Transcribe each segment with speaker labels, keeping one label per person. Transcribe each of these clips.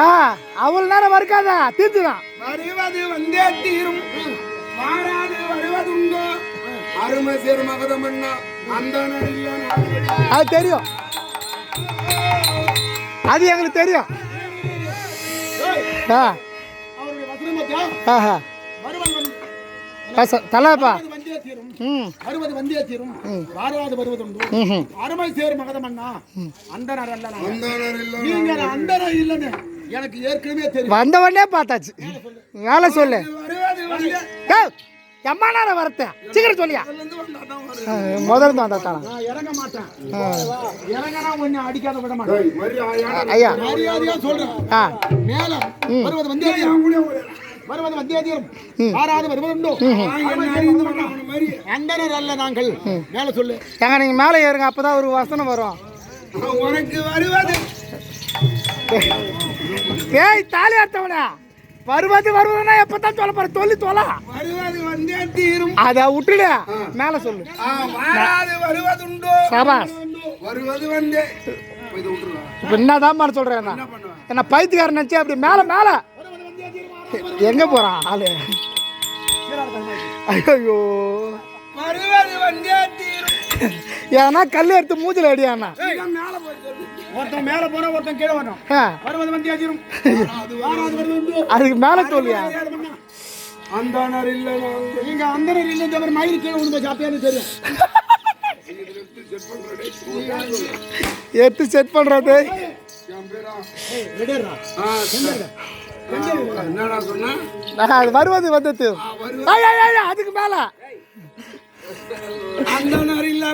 Speaker 1: ஆ அவ்வளோ நேரம் வறுக்காத தீர்த்துதான்
Speaker 2: வருவது வந்தே தீரும். மாறாது வருவதுண்டோ? அருமை சேர் மகதம் அந்த
Speaker 1: அது தெரியும். அது எங்களுக்கு தெரியும். தலைப்பா
Speaker 2: வருவது வந்தே தீரும். வந்தே தீரும். வாராது வருவதுண்டு? அருமை சேர் மகதம் அண்ணா அந்தனர் அல்ல. நீங்கள் அந்தனர் இல்லைன்னு எனக்கு ஏற்கனவே தெரியும்.
Speaker 1: வந்த உடனே பார்த்தாச்சு. வேலை சொல்லு.
Speaker 2: வந்தே
Speaker 1: எம்மா நேரம் வரத்தேன் சீக்கிரம் சொல்லியா? தான் வந்தா
Speaker 2: நான் இறங்க மாட்டேன். இறங்கினா ஒண்ணு அடிக்காத விட மாட்டேன்.
Speaker 1: ஐயா.
Speaker 2: மரியாதையா சொல்றேன்.
Speaker 1: ஆ.
Speaker 2: மேல. வருவது வந்தேதியம் வருவது வந்தேதியம் ஆறாவது வருவதுண்டோ? அந்தனர் அல்ல நாங்கள். மேல சொல்லு.
Speaker 1: ஏங்க நீங்கள் மேலே ஏறுங்க அப்போ தான் ஒரு வசனம் வரும்.
Speaker 2: உனக்கு வருவது.
Speaker 1: ஏய் தாலி அர்த்தவனே வருவது வருவதுன்னா எப்போ தான் சொல்ல போற? சொல்லி தொலை.
Speaker 2: வருவது வந்தே தீரும்.
Speaker 1: அதை விட்டுடு. மேலே சொல்லு.
Speaker 2: வாராது வருவதுண்டோ?
Speaker 1: சபாஸ்
Speaker 2: வருவது வந்தே.
Speaker 1: இப்போ என்னதான் மாதிரி சொல்கிறேன் நான் என்ன பைத்தியக்காரன் நினச்சி அப்படி மேலே மேலே. எங்கே போகிறான் ஆளு? ஐயோ
Speaker 2: வருவது வந்தே தீரும்.
Speaker 1: ஏன்னா கல் எடுத்து மூஞ்சில் அடியாண்ணா
Speaker 2: மேல போய். ஒருத்தன் மேல போனா ஒருத்தன் கீழே வரணும் வருவது வந்தே வருவதுண்டோ
Speaker 1: அதுக்கு மேலே சொல்லியா
Speaker 2: அந்தனர் இல்ல நீங்க அந்தனர் இல்ல மாதிரி மயிறு கீழே உங்க சாப்பியான்னு தெரியும்
Speaker 1: எடுத்து செட் அது வருவது வந்தது அதுக்கு மேலே
Speaker 2: அந்தனர் இல்ல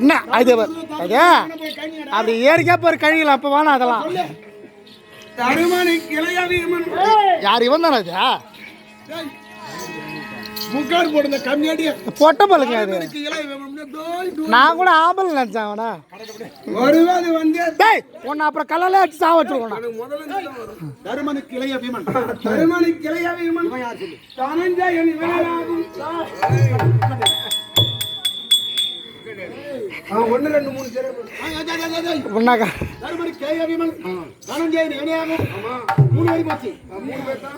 Speaker 1: என்ன? அது அது? அப்படி ஏறிக்கா போகிற கழிகள் அப்போ வேணாம் அதெல்லாம். யார் இவன் தானே அது?
Speaker 2: முக்காடு போடுங்க கம்மியாடிய.
Speaker 1: பொட்ட பழுங்க அது. நான் கூட ஆம்பளை நினச்சேன் அவனா.
Speaker 2: வந்தே.
Speaker 1: டேய் உன்னை அப்புறம் கல்லாலே அடிச்சு சாவ
Speaker 2: தருமனு கிளைய வீமன் தருமனு கிளைய வீமன் தனஞ்சயன் இவனாகும். ஒன்னு ரெண்டு மூணு
Speaker 1: உன்னாக்கா.
Speaker 2: தருமனு கிளைய வீமன் தனஞ்சயன் இவனாகும் மூணு வரி போச்சு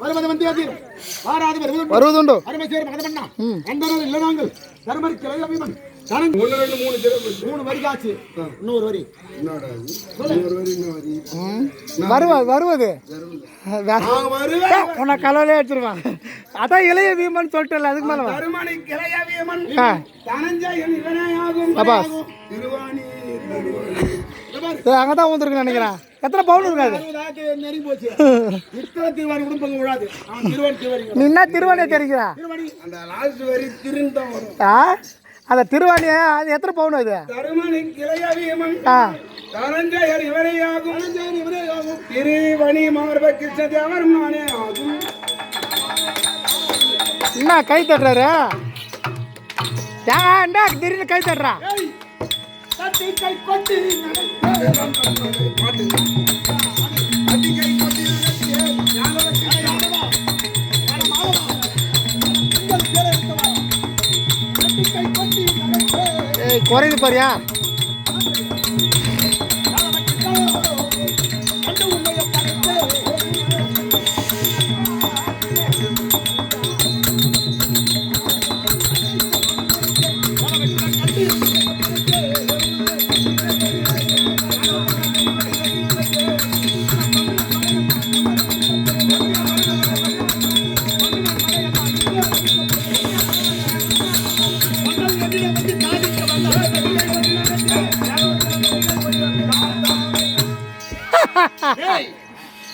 Speaker 2: வருவது வந்தே தீரும் வாராது வருவது
Speaker 1: வருவதுண்டு.
Speaker 2: அருமை சேர் மகதமண்ணா அந்த இல்ல நாங்கள் தருமரி கிளை அபிமன் தனன் ஒன்று ரெண்டு மூணு மூணு வரி காச்சு இன்னொரு வரி.
Speaker 1: வருவது. வே-
Speaker 2: வருவேன்.
Speaker 1: ஏய், உன்னை அடிச்சிருவான். அதான் இளைய வீமன் சொல்லிட்டல அதுக்கு மேலே வா.
Speaker 2: தருமணி கிளை அபிமன்
Speaker 1: ஆ.
Speaker 2: தனஞ்சயன் இவனாகும்
Speaker 1: அப்பாஸ்.
Speaker 2: திருவாணி
Speaker 1: சரி அங்கே தான் வந்துருக்குன்னு நினைக்கிறேன். எத்தனை பவுன் இருக்காது
Speaker 2: நெறி போச்சு. இத்தனை திருவாணி குடும்பங்க திருவாணி திருவாணி திருவாணி அந்த
Speaker 1: திருவாணியை அது எத்தனை பவுன்
Speaker 2: அபிமன்
Speaker 1: ஆ.
Speaker 2: தனஞ்சயன் இவனையாகும் திருவணி மார்ப கிருஷ்ணதேவர் மானே ஆகும்.
Speaker 1: என்ன கை தட்டுறாரு? என்ன திடீர்னு கை தட்டுறா?
Speaker 2: கை
Speaker 1: குறையுது பாரியா?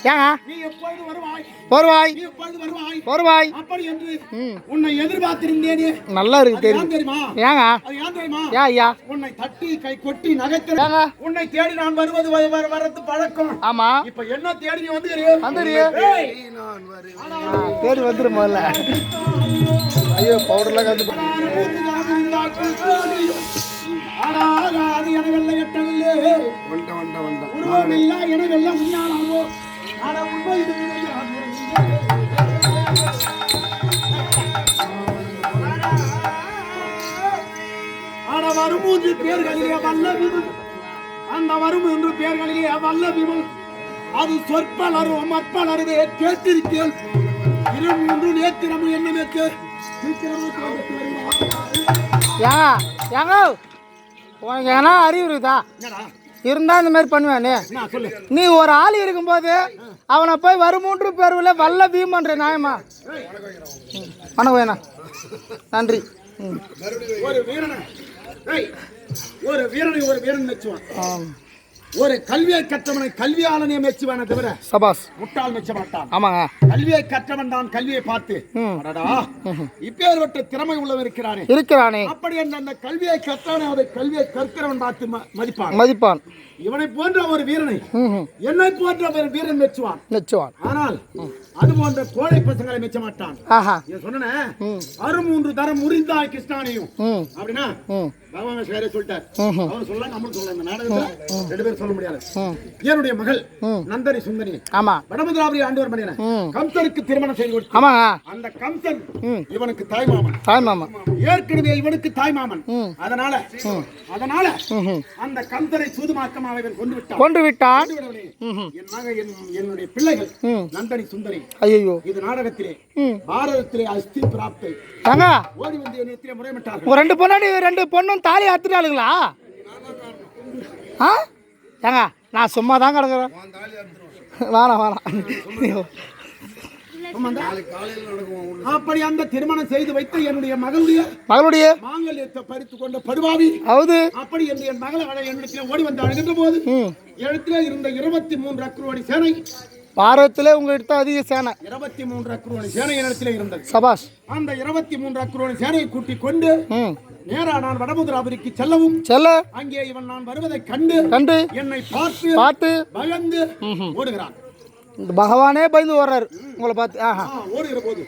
Speaker 1: ஏங்க?
Speaker 2: நீ எப்பொழுது வருவாய்?
Speaker 1: வருவாய்.
Speaker 2: நீ எப்பொழுது வருவாய்?
Speaker 1: வருவாய்.
Speaker 2: அப்படி என்று
Speaker 1: ம்.
Speaker 2: உன்னை எதிர்பார்த்திருந்தேனே.
Speaker 1: நல்லா இருக்கு தெரியும்
Speaker 2: ஏன் தெரியுமா?
Speaker 1: ஏங்க?
Speaker 2: அது ஏன்
Speaker 1: ஐயா.
Speaker 2: உன்னை தட்டி கை கொட்டி
Speaker 1: ஏங்க?
Speaker 2: உன்னை தேடி நான் வருவது வ- வ- வரது பழக்கம்.
Speaker 1: ஆமா.
Speaker 2: இப்ப என்ன தேடி நீ. ஏய்,
Speaker 1: ஆ, தேடி வந்துரு முதல்ல. ஐயோ பவுடர்லாம் கந்து
Speaker 2: ஆடாது எனவெல்ல எட்டவில்லை. உருவமில்லா எனவெல்லாம் உண்மையானாவோ ஆனா உண்மை இது உண்மையானோ. வருமூன்று பேர்களிலே வல்ல விது அந்த வரும் என்று பெயர்களிலே வல்ல விமல் அது சொற்பலரும் மற்பலருவே கேட்டிருக்கேன் இரு மூன்று நேத்திரமும் என்ன
Speaker 1: ஏங்க ஏங்க உனக்கு அறிவு இருக்குதா
Speaker 2: என்னடா
Speaker 1: இருந்தா இந்த மாதிரி பண்ணுவேனே. நீ ஒரு ஆள் இருக்கும்போது அவனை போய் வருமூன்று பேர்வில் வல்ல பீமன்ற நியாயமா. வணக்கம் வேணா நன்றி.
Speaker 2: ஒரு வீரனை. ஒரு வீரனை ஒரு வீரன் மெச்சுவான்
Speaker 1: ஆம்.
Speaker 2: ஒரு கல்வியை கற்றவனை கல்வியாளனே மெச்சுவானே தவிர
Speaker 1: சபாஸ்
Speaker 2: முட்டாள் மெச்ச மாட்டான்
Speaker 1: ஆமாங்க.
Speaker 2: கல்வியை கற்றவன் தான் கல்வியை பார்த்து. அடடா இப்பேற்பட்ட திறமை உள்ளவன் இருக்கிறானே.
Speaker 1: இருக்கிறானே.
Speaker 2: அப்படி அந்த அந்த கல்வியை கற்றவனை அதை கல்வியை கற்கிறவன் பார்த்து மதிப்பான்.
Speaker 1: மதிப்பான்.
Speaker 2: இவனை போன்ற ஒரு வீரனை என்னை போன்ற ஒரு வீரன் மெச்சுவான்
Speaker 1: நிச்சயம்
Speaker 2: ஆனால் அது போன்ற கோழை பசங்களை மெச்ச மாட்டான் சொன்னேன்? அறுமூன்று தரம் முறிந்தாய் கிருஷ்ணானையும். அப்படின்னா பகவான் வேற சொல்லிட்டார்.
Speaker 1: ம்ஹும்.
Speaker 2: அவர் சொல்ல நம்மளும் சொல்ல இந்த நாடகத்துல ரெண்டு பேரும் சொல்ல முடியாது.
Speaker 1: ம்
Speaker 2: என்னுடைய மகள்
Speaker 1: ம்.
Speaker 2: நந்தரி சுந்தரி.
Speaker 1: ஆமாம்
Speaker 2: வடமதுராபுரி ஆண்டவர் மணியன
Speaker 1: ம்
Speaker 2: கம்சனுக்கு திருமணம் செய்து கொடுத்து அந்த கம்சன்
Speaker 1: தாய்
Speaker 2: ஏற்கனவே இவனுக்கு தாய்மாமன்
Speaker 1: ம்.
Speaker 2: அதனால அந்த கம்சனை சூதுமாக்கமாக இவன் கொண்டு விட்டான்.
Speaker 1: கொண்டு விட்டான்.
Speaker 2: என் என்னுடைய பிள்ளைகள் நந்தனி சுந்தரி.
Speaker 1: ஐயோ
Speaker 2: இது நாடகத்திலே பாரதத்திலே அஸ்தி பிராப்தை. ஓடி வந்து என்னிடத்திலே முறையிட்டார்கள்
Speaker 1: ரெண்டு பொண்ணாடி ரெண்டு பொண்ணும் தாலி அத்துட்டாளுங்களா ஆ? ஏங்க நான் சும்மா தான் கிடக்குறேன். வேணாம் வேணாம்?
Speaker 2: அப்படி அந்த திருமணம் செய்து வைத்த என்னுடைய மகளுடைய
Speaker 1: மகளுடைய?
Speaker 2: மாங்கல்யத்தை பறித்து கொண்ட படுவாவி
Speaker 1: அவது
Speaker 2: அப்படி என்று என் மகளை என்னிடத்தில் ஓடி வந்து அழுகின்ற போது இடத்திலே இருந்த இருபத்தி மூன்று அக்ரோணி சேனை
Speaker 1: பாரதத்தில் உங்க எடுத்த அதிக சேனை.
Speaker 2: இருபத்தி மூன்று அக்ரோணி சேனை என்னிடத்திலே இருந்தது.
Speaker 1: சபாஷ்.
Speaker 2: அந்த இருபத்தி மூன்று அக்ரோணி சேனையை கூட்டிக் கொண்டு நேரா நான் வடமுதுராபுரிக்கு செல்லவும்.
Speaker 1: செல்ல.
Speaker 2: அங்கே இவன் நான் வருவதைக் கண்டு
Speaker 1: கண்டு.
Speaker 2: என்னை பார்த்து
Speaker 1: பார்த்து.
Speaker 2: பயந்து ஓடுகிறான்.
Speaker 1: பகவானே பயந்து வர்றாரு உங்களை பார்த்து ஆஹா.
Speaker 2: ஓடுகிற போது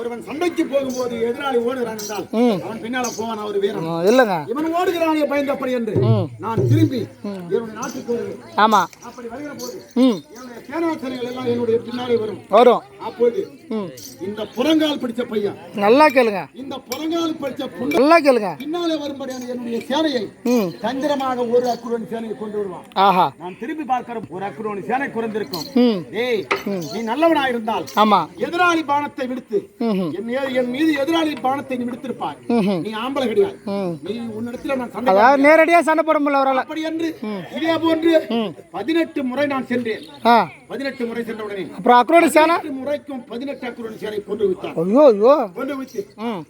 Speaker 2: ஒருவன் சண்டைக்கு போகும்போது எதிராளி ஓடுகிறான் என்றால். அவன் பின்னால போவான் ஒரு வீரன்.
Speaker 1: இல்லைங்க.
Speaker 2: இவன் ஓடுகிறானே பயந்தப்படி என்று நான் திரும்பி என்னுடைய நாட்டுக்கு வருவேன்.
Speaker 1: ஆமாம்
Speaker 2: அப்படி வருகிற போது என்னுடைய சேனாசனைகள் எல்லாம் என்னுடைய பின்னாலே வரும்.
Speaker 1: வரும்.
Speaker 2: அப்போது இந்த புறங்கால் பிடிச்ச பையன்
Speaker 1: நல்லா கேளுங்க.
Speaker 2: இந்த புறங்கால் பிடிச்ச
Speaker 1: நல்லா கேளுங்க.
Speaker 2: பின்னாலே வரும்படியான என்னுடைய சேனையை தந்திரமாக ஒரு அக்குரோனி சேனையை கொண்டு வருவான்.
Speaker 1: ஆஹா.
Speaker 2: நான் திரும்பி பார்க்கிற ஒரு அக்குரோனி சேனை குறைந்திருக்கும். நீ நல்லவனா இருந்தால்
Speaker 1: ஆமாம்
Speaker 2: எதிராளி பானத்தை விடுத்து என் மீது- எதிராளி பானத்தை நீ விடுத்திருப்பாய். நீ ஆம்பளை கிடையாது நீ உன்னிடத்துல நான் சண்டை
Speaker 1: அதாவது நேரடியாக சண்டை போட முடியல அவரால்.
Speaker 2: அப்படி என்று இதே போன்று பதினெட்டு முறை நான் சென்றேன். பதினெட்டு முறை சென்ற உடனே
Speaker 1: அப்புறம் அக்ரோனி சேனை?
Speaker 2: முறைக்கும் பதினெட்டு அக்குரோனி சேனை கொண்டு விட்டான்.
Speaker 1: ஐயோ ஐயோ.
Speaker 2: கொண்டு விட்டு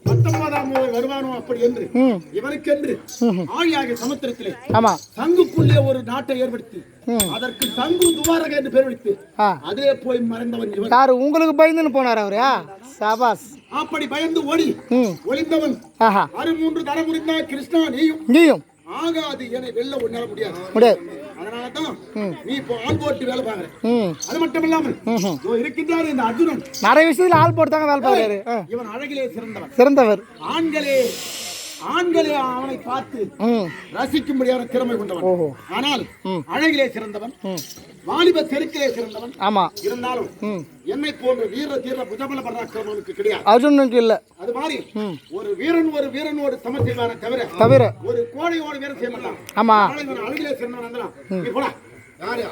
Speaker 2: பத்தொன்பதாம் முறை வருவானோ அப்படி என்று இவனுக்கென்று ஆழியாகிய சமுத்திரத்திலே
Speaker 1: ஆமாம்
Speaker 2: சங்குக்குள்ளே ஒரு நாட்டை ஏற்படுத்தி. அதற்கு சங்கு துவாரக என்று பெயர் வைத்து
Speaker 1: ஆ.
Speaker 2: அதிலே போய் மறைந்தவன்
Speaker 1: யார் உங்களுக்கு பயந்துன்னு போனார் அவரு? சபாஸ்.
Speaker 2: அப்படி பயந்து ஓடி ஒளிந்தவன்.
Speaker 1: ஆஹா.
Speaker 2: அரு மூன்று தரம் முடிந்தா கிருஷ்ணா நீயும்.
Speaker 1: நீயும்.
Speaker 2: ஆகாது என வெல்ல உன்னால முடியாது.
Speaker 1: முடியாது.
Speaker 2: அதனால தான் நீ இப்போ ஆள் போட்டு வேலை பாக்குற அது மட்டும் இல்லாமல் இருக்கின்றார் இந்த அர்ஜுனன்.
Speaker 1: நிறைய விஷயத்தில் ஆள் போட்டு தாங்க வேலை பார்க்குறாரு. ஆ.
Speaker 2: இவன் அழகிலே சிறந்தவன்.
Speaker 1: சிறந்தவர்.
Speaker 2: ஆண்களே ஆண்களே அவனை பார்த்து ரசிக்கும்படியான திறமை கொண்டவன். ஆனால் அழகிலே சிறந்தவன் வாலிப செருக்கிலே சிறந்தவன்
Speaker 1: ஆமாம்
Speaker 2: இருந்தாலும் என்னை போன்ற வீர தீர புஜபல பராக்கிரமனுக்கு கிடையாது.
Speaker 1: அர்ஜுனுக்கு இல்லை.
Speaker 2: அது மாதிரி. ஒரு வீரன் ஒரு வீரனோடு சம செய்வானே தவிர
Speaker 1: தவிர.
Speaker 2: ஒரு கோடையோடு வீரன் செய்ய மாட்டான்
Speaker 1: ஆமாம்
Speaker 2: அதனால இவன் அழகிலே சிறந்தவன் நீ போடா. யாரு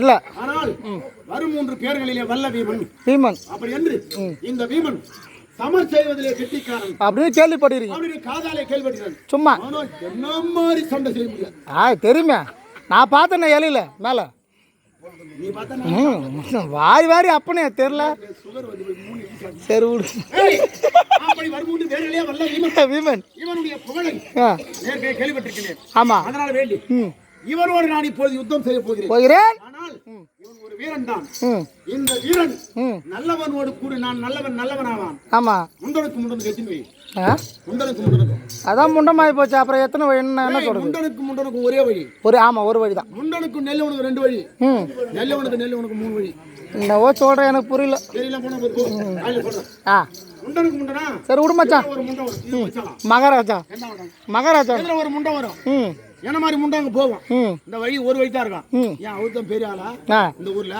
Speaker 1: இல்லை.
Speaker 2: ஆனால் வரும் மூன்று பேர்களிலே வல்ல வீமன்
Speaker 1: பீமன்.
Speaker 2: அப்படி என்று இந்த வீமன் சமர் செய்வதிலே கெட்டிக்காரன்
Speaker 1: அப்படின்னு கேள்விப்பட்டிருக்கீங்க.
Speaker 2: அவனுடைய காதாலே கேள்விப்படுகிறான்
Speaker 1: சும்மா.
Speaker 2: என்ன மாதிரி சண்டை செய்ய முடியாது?
Speaker 1: ஆ தெரியுமே. நான் பார்த்தேன் இலையில மேலே. வாரி வாரி அப்பனே தெரில. சரி விடு.
Speaker 2: ஏய், அப்படி வரும் மூன்று பேர்களிலே வல்ல வீமன்.
Speaker 1: பீமன்
Speaker 2: இவனுடைய புகழை
Speaker 1: ஆ.
Speaker 2: நேர்மையை கேள்விப்பட்டிருக்கிறேன்.
Speaker 1: ஆமாம்
Speaker 2: அதனால வேண்டி
Speaker 1: ம்.
Speaker 2: இவனோடு நான் இப்போது யுத்தம் செய்ய போகிறேன்.
Speaker 1: போகிறேன்.
Speaker 2: வீரன் தான் இந்த வீரன் நல்லவனோடு கூட நான் நல்லவன் நல்லவனாவான்.
Speaker 1: ஆமாம்
Speaker 2: முண்டனுக்கு முண்டனுக்கு எத்தனை முண்டனுக்கு முண்டனுக்கு.
Speaker 1: அதான் முண்டமாகி போச்சு. அப்புறம் எத்தனை வழி? என்ன என்ன
Speaker 2: ஏய்,
Speaker 1: சொல்கிறது
Speaker 2: முண்டனுக்கு முண்டனுக்கு ஒரே வழி.
Speaker 1: ஒரு ஆமாம் ஒரு வழி தான்
Speaker 2: முண்டனுக்கு நெல்லவனுக்கு ரெண்டு வழி.
Speaker 1: ம்.
Speaker 2: நெல்லவனுக்கு நெல்லவனுக்கு மூணு வழி.
Speaker 1: என்னவோ சொல்கிறேன் எனக்கு புரியல.
Speaker 2: சொல்றேன்.
Speaker 1: ஆ. சரி விடு மச்சான்.
Speaker 2: ஒரு முண்டை வரும். இது வச்சாலாம்.
Speaker 1: மகாராஜா. மகாராஜா
Speaker 2: ஒரு முண்டை வரும்.
Speaker 1: ம்.
Speaker 2: என்ன மாதிரி முண்டை அங்க போவோம் இந்த வழி ஒரு வழி தான் இருக்கான்
Speaker 1: ம்.
Speaker 2: ஏன் அவர் தான் பெரிய ஆளா? இந்த ஊர்ல.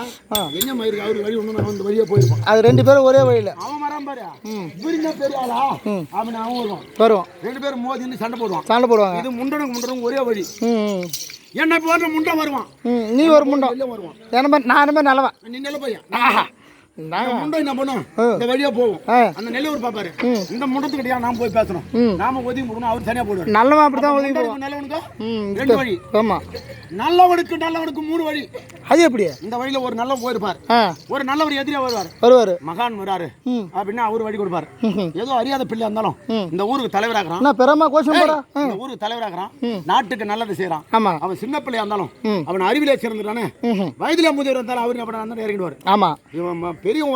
Speaker 2: என்ன மாதிரி அவரு வழி ஒண்ணு அந்த வழியே போயிருப்பான்.
Speaker 1: அது ரெண்டு பேரும் ஒரே வழியில்.
Speaker 2: அவன் வரான் பாரு. இவருங்க பெரிய ஆளா? அவன் அவன் வருவான்.
Speaker 1: வருவோம்
Speaker 2: ரெண்டு பேரும் மோதின்னு சண்டை போடுவான்
Speaker 1: சண்டை போடுவாங்க.
Speaker 2: இது முண்டனுக்கு முண்டனுக்கு ஒரே வழி. என்னை போன்ற முண்டை வருவான்.
Speaker 1: நீ ஒரு முண்டம்
Speaker 2: வருவான்.
Speaker 1: நான் நல்லவன்?
Speaker 2: நீ நல்ல பையன். முண்டை என்ன பண்ணும் இந்த வழியா போவோம். அந்த நெல்லூர் பாப்பாரு. இந்த முண்டத்துக்கிட்டயா நாம போய் பேசணும். நாம ஒதுங்கி போடணும் அவர் தனியா போடுவார்
Speaker 1: நல்லவன் அப்படி தான் ஒதுங்கி போவான்
Speaker 2: நல்லவனுக்கு? ரெண்டு வழி.
Speaker 1: ஆமாம்
Speaker 2: நல்லவனுக்கு நல்லவனுக்கு மூணு வழி.
Speaker 1: அது எப்படி?
Speaker 2: இந்த வழியில ஒரு நல்ல போயிருப்பார். ஒரு நல்லவர் எதிரியா வருவார்.
Speaker 1: வருவார்.
Speaker 2: மகான் வராரு. அப்படின்னா அவர் வழி கொடுப்பாரு. ஏதோ அறியாத பிள்ளை இருந்தாலும். இந்த ஊருக்கு தலைவராகிறான்
Speaker 1: பெறமா கோஷம்
Speaker 2: இந்த ஊருக்கு தலைவராகிறான் நாட்டுக்கு நல்லது செய்யறான்
Speaker 1: ஆமாம்
Speaker 2: அவன் சின்ன பிள்ளையா இருந்தாலும். அவன் அறிவிலே சிறந்துட்டானே வயதிலே முதியவர் இருந்தாலும் அவர் பண்ண இறங்கிடுவார்.
Speaker 1: ஆமாம்
Speaker 2: இவன் பெரியவன்